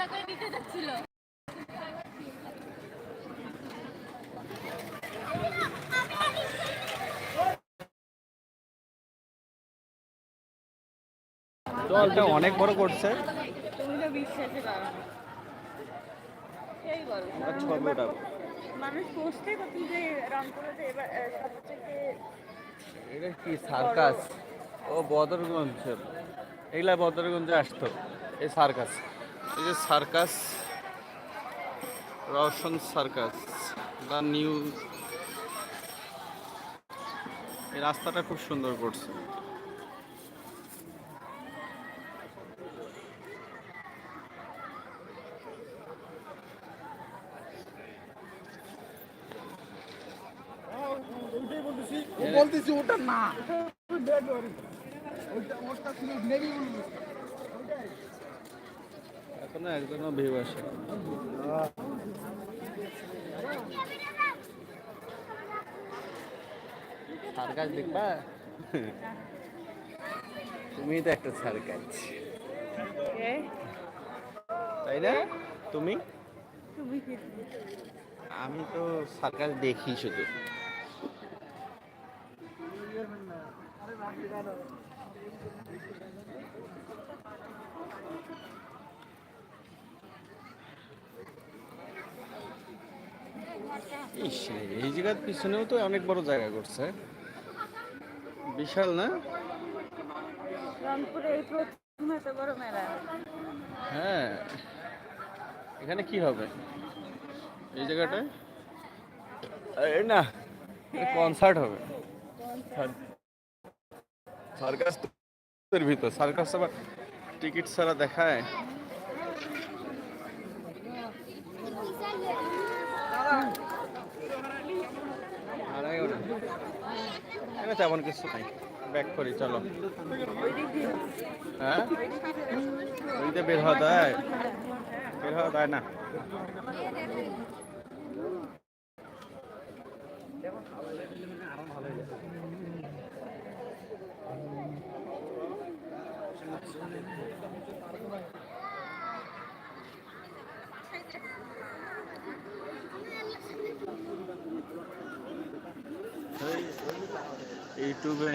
কান্না করে নিতে যাচ্ছিল। জলটা অনেক বড় করছে। তুমি তো বিশ্বাসে পারো না। সেই বলো। আমরা ছবি ওঠাবো মানুষ পোস্টে করতে যে রংপুরে এবার সবথেকে এটা কি সার্কাস? ও বদরগঞ্জ। এগুলা বদরগঞ্জে আসতো এই সার্কাস। এই যে circus, Roshan circus the new. এই রাস্তাটা খুব সুন্দর করছে। বলতেছি ওটা না। ওটা ছিল নেভি ভিউ আসে সার্কাস দেখবা? তুমি তো একটা সার্কাস তাই না? তুমি? তুমি আমি তো সার্কাস দেখি শুধু। এই জায়গার পিছনেও তো অনেক বড় জায়গা করছে। বিশাল না? রংপুরে এই প্রথম এত বড় মেলা। হ্যাঁ। এখানে কি হবে? এই জায়গাটায় না কনসার্ট হবে। সার্কাস ভিতর সার্কাস আবার টিকিট ছাড়া দেখায়। এখানে তেমন কিছু নাই। ব্যাক করি, চলো। হ্যাঁ? ওইটা বের হওয়া দেয় বের হওয়া দেয় না। ইউটিউবে